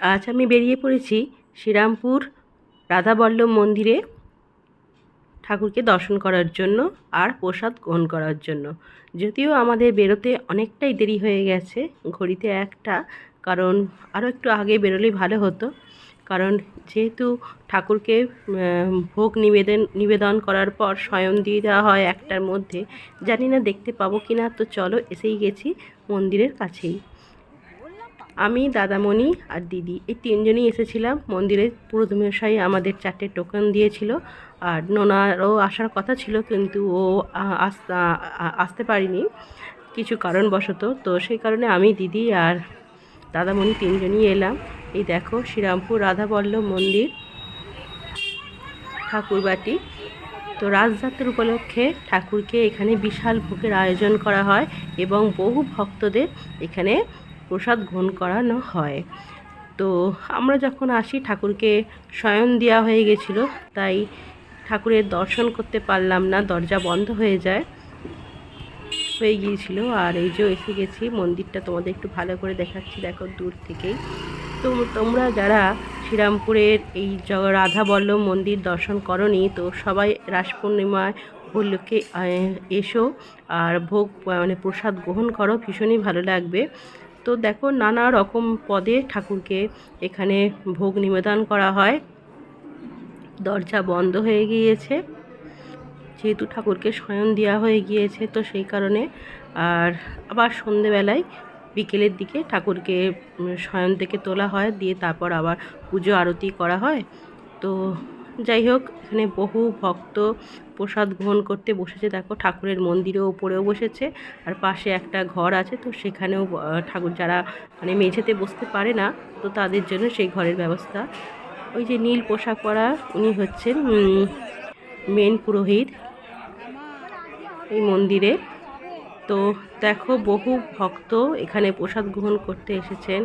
আজ আমি বেরিয়ে পড়েছি শ্রীরামপুর রাধাবল্লভ মন্দিরে ঠাকুরকে দর্শন করার জন্য আর প্রসাদ গ্রহণ করার জন্য। যদিও আমাদের বেরোতে অনেকটাই দেরি হয়ে গেছে, ঘড়িতে একটা, কারণ আরও একটু আগে বেরোলেই ভালো হতো। কারণ যেহেতু ঠাকুরকে ভোগ নিবেদন নিবেদন করার পর স্বয়ং দিয়ে দেওয়া হয় একটার মধ্যে, জানি না দেখতে পাবো কি না তো চলো এসেই গেছি মন্দিরের কাছেই। আমি, দাদামণি আর দিদি, এই তিনজনই এসেছিলাম। মন্দিরে পুরোধমশাই আমাদের চারটে টোকেন দিয়েছিল আর নোনারও আসার কথা ছিল, কিন্তু ও আসতে পারিনি কিছু কারণবশত। তো সেই কারণে আমি, দিদি আর দাদামণি তিনজনই এলাম। এই দেখো, শ্রীরামপুর রাধাবল্লভ মন্দির, ঠাকুরবাটি। তো রাজযাত্রার উপলক্ষে ঠাকুরকে এখানে বিশাল ভোগের আয়োজন করা হয় এবং বহু ভক্তদের এখানে প্রসাদ গ্রহণ করানো হয়। তো আমরা যখন আসি, ঠাকুরকে শয়ন দেওয়া হয়ে গেছিল, তাই ঠাকুরের দর্শন করতে পারলাম না, দরজা বন্ধ হয়ে যায়, হয়ে গিয়েছিল। আর এই যে এসে গেছি, মন্দিরটা তোমাদের একটু ভালো করে দেখাচ্ছি, দেখো দূর থেকেই। তো তোমরা যারা শ্রীরামপুরের এই রাধা বল্লভ মন্দির দর্শন করনি, তো সবাই রাস পূর্ণিমায় উপলক্ষে এসো। আর ভোগ মানে প্রসাদ গ্রহণ করো, ভীষণই ভালো লাগবে। তো দেখো নানা রকম পদে ঠাকুরকে এখানে ভোগ নিবেদন করা হয়। দরজা বন্ধ হয়ে গিয়েছে। যেহেতু ঠাকুরকে শয়ন দেওয়া হয়ে গিয়েছে, তো সেই কারণে আর আবার সন্ধেবেলায় বিকেলের দিকে ঠাকুরকে শয়ন থেকে তোলা হয়। দিয়ে তারপর আবার পুজো আরতি করা হয়। তো যাই হোক, এখানে বহু ভক্ত প্রসাদ গ্রহণ করতে বসেছে। দেখো, ঠাকুরের মন্দিরেও উপরেও বসেছে আর পাশে একটা ঘর আছে। তো সেখানেও ঠাকুর যারা মানে মেঝেতে বসতে পারে না, তো তাদের জন্য সেই ঘরের ব্যবস্থা। ওই যে নীল পোশাক পরা উনি হচ্ছেন মেন পুরোহিত এই মন্দিরে। তো দেখো, বহু ভক্ত এখানে প্রসাদ গ্রহণ করতে এসেছেন।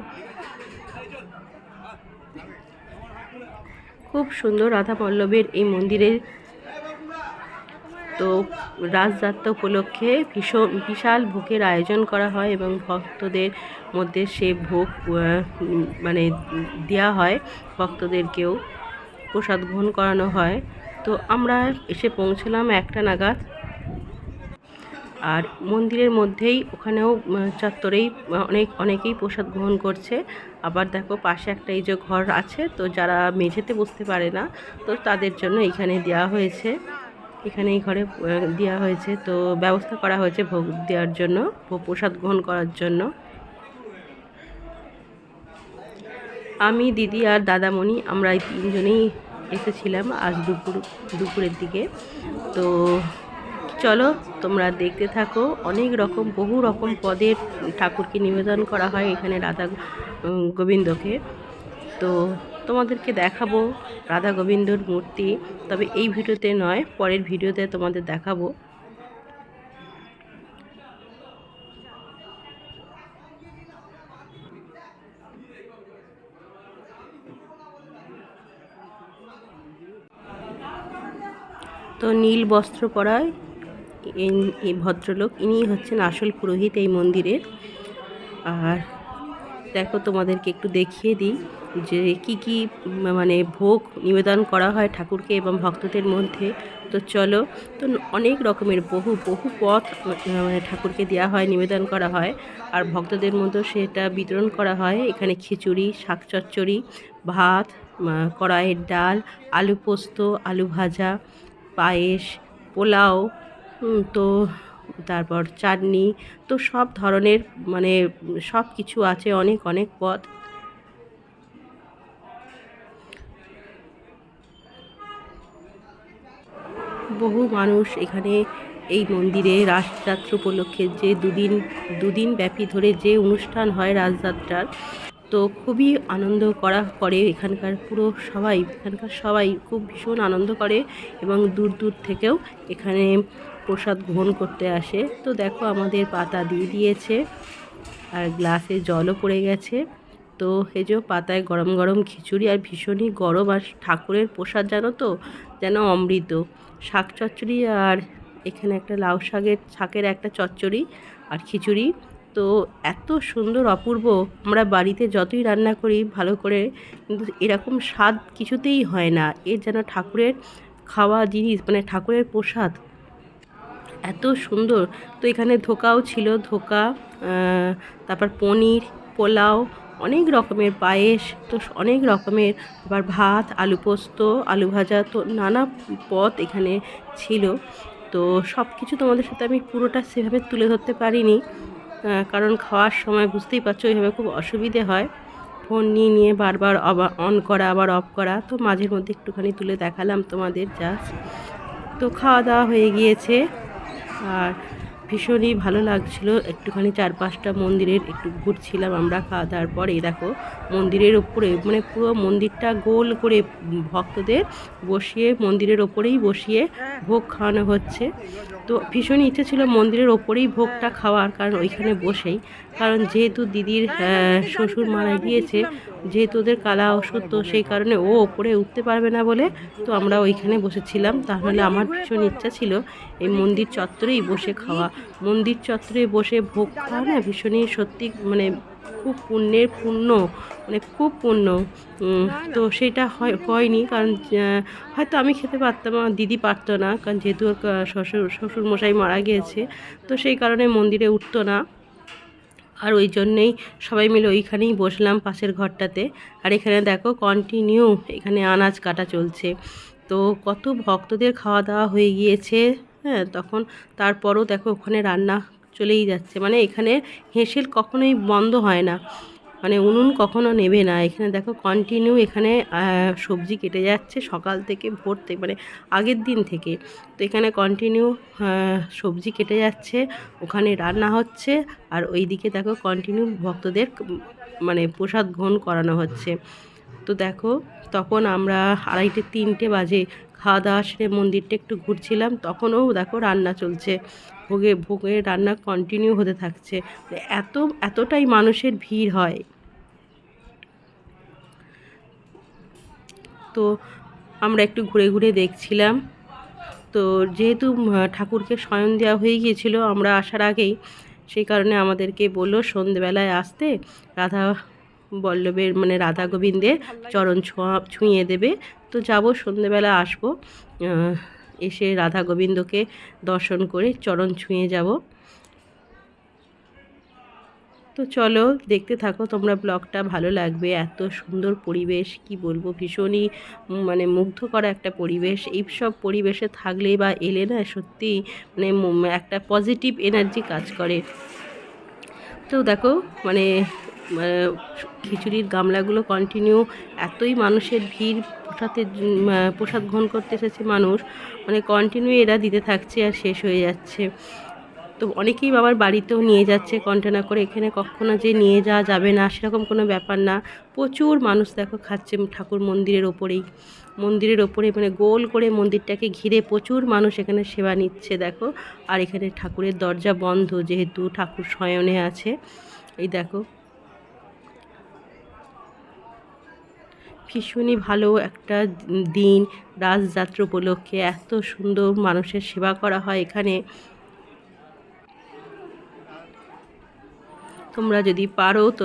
খুব সুন্দর রাধা পল্লবের এই মন্দিরের তো রাজযাত্রা উপলক্ষে ভীষণ, বিশাল ভোগের আয়োজন করা হয় এবং ভক্তদের মধ্যে সে ভোগ মানে দেওয়া হয়। ভক্তদেরকেও প্রসাদ গ্রহণ করানো হয়। তো আমরা এসে পৌঁছলাম একটা নাগাদ। আর মন্দিরের মধ্যেই ওখানেও চত্বরেই অনেক, অনেকেই প্রসাদ গ্রহণ করছে। আবার দেখো পাশে একটা এই যে ঘর আছে, তো যারা মেঝেতে বসতে পারে না, তো তাদের জন্য এখানে দেওয়া হয়েছে। এখানে এই ঘরে দেওয়া হয়েছে। তো ব্যবস্থা করা হয়েছে ভোগ দেওয়ার জন্য প্রসাদ গ্রহণ করার জন্য। আমি, দিদি আর দাদামণি, আমরা এই তিনজনেই এসেছিলাম আজ দুপুর, দুপুরের দিকে। তো চলো তোমরা দেখতে থাকো। অনেক রকম, বহু রকম পদের ঠাকুরকে নিবেদন করা হয় এখানে রাধা গোবিন্দকে। তো তোমাদেরকে দেখাবো রাধা গোবিন্দর মূর্তি, তবে এই ভিডিওতে নয়, পরের ভিডিওতে তোমাদের দেখাবো। তো নীল বস্ত্র পরায় এই ভদ্রলোক ইনি হচ্ছেন আসল পুরোহিত এই মন্দিরের। আর দেখো তোমাদেরকে একটু দেখিয়ে দিই যে কি কি মানে ভোগ নিবেদন করা হয় ঠাকুরকে এবং ভক্তদের মধ্যে। তো চলো, তো অনেক রকমের বহু বহু পথ মানে ঠাকুরকে দেওয়া হয়, নিবেদন করা হয়। আর ভক্তদের মধ্যেও সেটা বিতরণ করা হয়। এখানে খিচুড়ি, শাক চচ্চড়ি, ভাত কড়াইয়ের ডাল, আলু পোস্ত, আলু ভাজা, পায়েস, পোলাও তো তারপর চাটনি, তো সব ধরনের মানে সব কিছু আছে, অনেক অনেক পদ। বহু মানুষ এখানে এই মন্দিরে রাসযাত্রা উপলক্ষে যে দুদিন দুদিন ব্যাপী ধরে যে অনুষ্ঠান হয় রাজযাত্রার, তো খুবই আনন্দ করা করে এখানকার পুরো সবাই। এখানকার সবাই খুব ভীষণ আনন্দ করে এবং দূর দূর থেকেও এখানে প্রসাদ গ্রহণ করতে আসে। তো দেখো আমাদের পাতা দিয়ে দিয়েছে আর গ্লাসে জলও পড়ে গেছে। তো এই যে পাতায় গরম গরম খিচুড়ি আর ভীষণই গরম আর ঠাকুরের প্রসাদ জানো তো? যেন অমৃত। শাক চচ্চড়ি আর এখানে একটা লাউ শাকের শাকের একটা চচ্চড়ি আর খিচুড়ি। তো এত সুন্দর অপূর্ব। আমরা বাড়িতে যতই রান্না করি ভালো করে, কিন্তু এরকম স্বাদ কিছুতেই হয় না। এর যেন ঠাকুরের খাওয়া জিনিস মানে ঠাকুরের প্রসাদ এত সুন্দর। তো এখানে ধোকাও ছিল, ধোকা তারপর পনির, পোলাও, অনেক রকমের পায়েস, তো অনেক রকমের। আবার ভাত, আলু পোস্ত, আলু ভাজা, তো নানা পদ এখানে ছিল। তো সব কিছু তোমাদের সাথে আমি পুরোটা সেভাবে তুলে ধরতে পারিনি কারণ খাওয়ার সময় বুঝতেই পারছ এইভাবে খুব অসুবিধে হয়। ফোন নিয়ে নিয়ে বারবার অন করা, আবার অফ করা, তো মাঝের মধ্যে একটুখানি তুলে দেখালাম তোমাদের জাস্ট তো খাওয়া দাওয়া হয়ে গিয়েছে। আর ভীষণই ভালো লাগছিল। একটুখানি চার পাঁচটা মন্দিরের একটু ঘুরছিলাম আমরা খাওয়া দাওয়ার পরে। দেখো, মন্দিরের ওপরে মানে পুরো মন্দিরটা গোল করে ভক্তদের বসিয়ে মন্দিরের ওপরেই বসিয়ে ভোগ খাওয়ানো হচ্ছে। তো ভীষণই ইচ্ছে ছিল মন্দিরের ওপরেই ভোগটা খাওয়ার, কারণ ওইখানে বসেই। কারণ যেহেতু দিদির শ্বশুর মারা গিয়েছে, যেহেতু ওদের কালা ওষুধ তো সেই কারণে ও ওপরে উঠতে পারবে না বলে তো আমরা ওইখানে বসেছিলাম। তাহলে আমার ভীষণ ইচ্ছা ছিল এই মন্দির চত্বরেই বসে খাওয়া। মন্দির চত্বরে বসে ভোগ খাওয়া না ভীষণই সত্যি মানে খুব পুণ্যের পুণ্য মানে খুব পুণ্য। তো সেটা হয় হয়নি কারণ হয়তো আমি খেতে পারতাম আমার দিদি পারতো না কারণ যেহেতু শ্বশুর শ্বশুর মশাই মারা গিয়েছে তো সেই কারণে মন্দিরে উঠতো না। আর ওই জন্যেই সবাই মিলে ওইখানেই বসলাম পাশের ঘরটাতে। আর এখানে দেখো কন্টিনিউ এখানে আনাজ কাটা চলছে। তো কত ভক্তদের খাওয়া দাওয়া হয়ে গিয়েছে হ্যাঁ তখন তারপরও দেখো ওখানে রান্না চলেই যাচ্ছে। মানে এখানে হেঁসেল কখনোই বন্ধ হয় না। মানে উনুন কখনো নেবে না। এখানে দেখো কন্টিনিউ এখানে সবজি কেটে যাচ্ছে সকাল থেকে ভোর থেকে মানে আগের দিন থেকে। তো এখানে কন্টিনিউ সবজি কেটে যাচ্ছে, ওখানে রান্না হচ্ছে, আর ওই দিকে দেখো কন্টিনিউ ভক্তদের মানে প্রসাদ গ্রহণ করানো হচ্ছে। তো দেখো, তখন আমরা আড়াইটে, তিনটে বাজে খাওয়া দাওয়া সেরে মন্দিরটা একটু ঘুরছিলাম, তখনও দেখো রান্না চলছে। ভোগে, ভোগের রান্না কন্টিনিউ হতে থাকছে। এত, এতটাই মানুষের ভিড় হয়। তো আমরা একটু ঘুরে ঘুরে দেখছিলাম। তো যেহেতু ঠাকুরকে শয়ন দেওয়া হয়ে গিয়েছিল, আমরা আসার আগেই সেই কারণে আমাদেরকে বলল, সন্ধেবেলায় আসতে রাধা বল্লভের মানে রাধা গোবিন্দের চরণ ছোঁয়া, ছুঁয়ে দেবে। তো যাব, সন্ধেবেলা আসব। এসে রাধা গোবিন্দকে দর্শন করে চরণ ছুঁয়ে যাব। তো চলো, দেখতে থাকো তোমরা ব্লগটা, ভালো লাগবে, এত সুন্দর পরিবেশ, কি বলব, ভীষণই মানে মুগ্ধ করা একটা পরিবেশ। এই সব পরিবেশে থাকলে বা এলে না সত্যি মানে একটা পজিটিভ এনার্জি কাজ করে। তো দেখো মানে খিচুড়ির গামলাগুলো কন্টিনিউ এতই মানুষের ভিড় প্রসাদে প্রসাদ গ্রহণ করতে এসেছে মানুষ। মানে কন্টিনিউ এরা দিতে থাকছে আর শেষ হয়ে যাচ্ছে। তো অনেকেই বাবার বাড়িতেও নিয়ে যাচ্ছে কন্টেনার করে। এখানে কখনো যে নিয়ে যাওয়া যাবে না, সেরকম কোনো ব্যাপার না। প্রচুর মানুষ দেখো খাচ্ছে ঠাকুর মন্দিরের ওপরেই। মন্দিরের ওপরে মানে গোল করে মন্দিরটাকে ঘিরে প্রচুর মানুষ এখানে সেবা নিচ্ছে দেখো। আর এখানে ঠাকুরের দরজা বন্ধ, যেহেতু ঠাকুর শয়নে আছে। এই দেখো। ভীষণই ভালো একটা দিন, রাজযাত্রা উপলক্ষে এত সুন্দর মানুষের সেবা করা হয় এখানে। তোমরা যদি পারো তো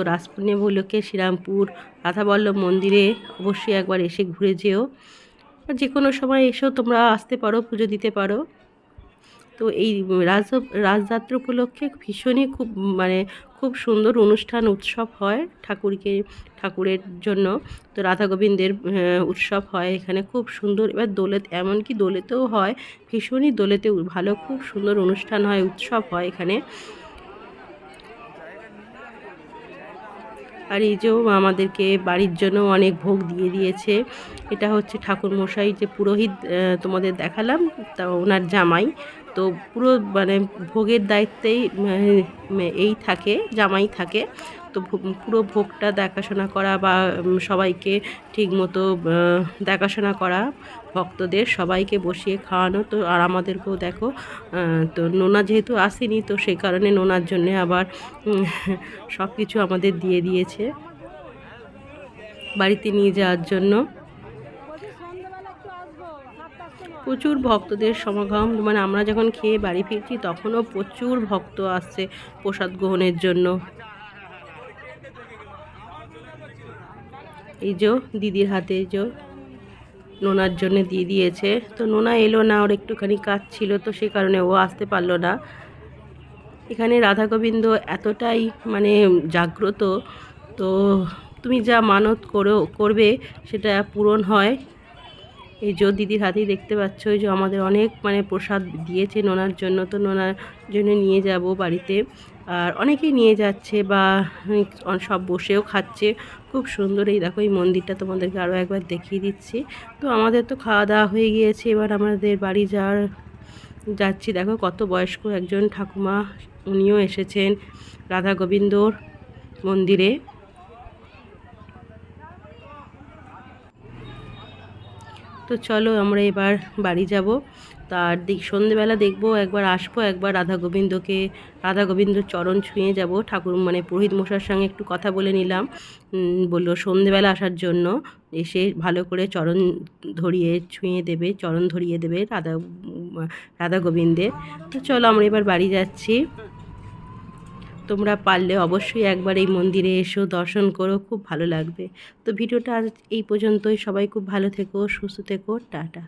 উপলক্ষে শ্রীরামপুর রাধাবল্লভ মন্দিরে অবশ্যই একবার এসে ঘুরে যেও। যে কোনো সময় এসেও তোমরা আসতে পারো, পুজো দিতে পারো। তো এই রাজ, রাজযাত্রা উপলক্ষে ভীষণই খুব মানে খুব সুন্দর অনুষ্ঠান, উৎসব হয় ঠাকুরকে, ঠাকুরের জন্য। তো রাধা গোবিন্দের উৎসব হয় এখানে খুব সুন্দর। এবার দোলে এমনকি দোলেতেও হয়, ভীষণই দোলেতে ভালো, খুব সুন্দর অনুষ্ঠান হয়, উৎসব হয় এখানে। আর এই যে আমাদেরকে বাড়ির জন্য অনেক ভোগ দিয়ে দিয়েছে। এটা হচ্ছে ঠাকুর মশাই যে পুরোহিত তোমাদের দেখালাম, তা ওনার জামাই। তো পুরো মানে ভোগের দায়িত্বেই এই থাকে, জামাই থাকে। তো পুরো ভোগটা দেখাশোনা করা বা সবাইকে ঠিকমতো দেখাশোনা করা ভক্তদের সবাইকে বসিয়ে খাওয়ানো। তো আর আমাদেরকেও দেখো তো নোনা যেহেতু আসেনি, তো সেই কারণে নোনার জন্যে আবার সব কিছু আমাদের দিয়ে দিয়েছে। বাড়িতে নিয়ে যাওয়ার জন্য। প্রচুর ভক্তদের সমাগম। মানে আমরা যখন খেয়ে বাড়ি ফিরছি, তখনও প্রচুর ভক্ত আসছে প্রসাদ গ্রহণের জন্য। এই যে দিদির হাতে এই যে নোনার জন্য দিয়ে দিয়েছে। তো নোনা এলো না, ওর একটুখানি কাজ ছিল, তো সে কারণে ও আসতে পারল না। এখানে রাধা গোবিন্দ এতটাই মানে জাগ্রত, তো তুমি যা মানত করো, করবে, সেটা পূরণ হয়। এই যে দিদির হাতেই দেখতে পাচ্ছ, এই যে আমাদের অনেক মানে প্রসাদ দিয়েছে নোনার জন্য। তো নোনার জন্য নিয়ে যাব বাড়িতে। আর অনেকেই নিয়ে যাচ্ছে বা সব বসেও খাচ্ছে। খুব সুন্দর এই দেখো, এই মন্দিরটা তোমাদেরকে আরও একবার দেখিয়ে দিচ্ছি। তো আমাদের তো খাওয়া দাওয়া হয়ে গিয়েছে, এবার আমাদের বাড়ি যাওয়ার যাচ্ছি। দেখো কত বয়স্ক একজন ঠাকুমা, উনিও এসেছেন, রাধা গোবিন্দর মন্দিরে। তো চলো আমরা এবার বাড়ি যাব। তার দিক সন্ধেবেলা দেখব, একবার আসব, একবার রাধা গোবিন্দকে রাধা গোবিন্দর চরণ ছুঁয়ে যাব। ঠাকুর মানে পুরোহিত মশার সঙ্গে একটু কথা বলে নিলাম। বলল সন্ধেবেলা আসার জন্য এসে ভালো করে চরণ ধরিয়ে ছুঁয়ে দেবে, চরণ ধরিয়ে দেবে রাধা রাধা গোবিন্দের তো চলো আমরা এবার বাড়ি যাচ্ছি। তোমরা পারলে অবশ্যই একবার এই মন্দিরে এসো, দর্শন করো, খুব ভালো লাগবে। তো ভিডিওটা আজ এই পর্যন্তই। সবাই খুব ভালো থেকো, সুস্থ থেকো, টাটা।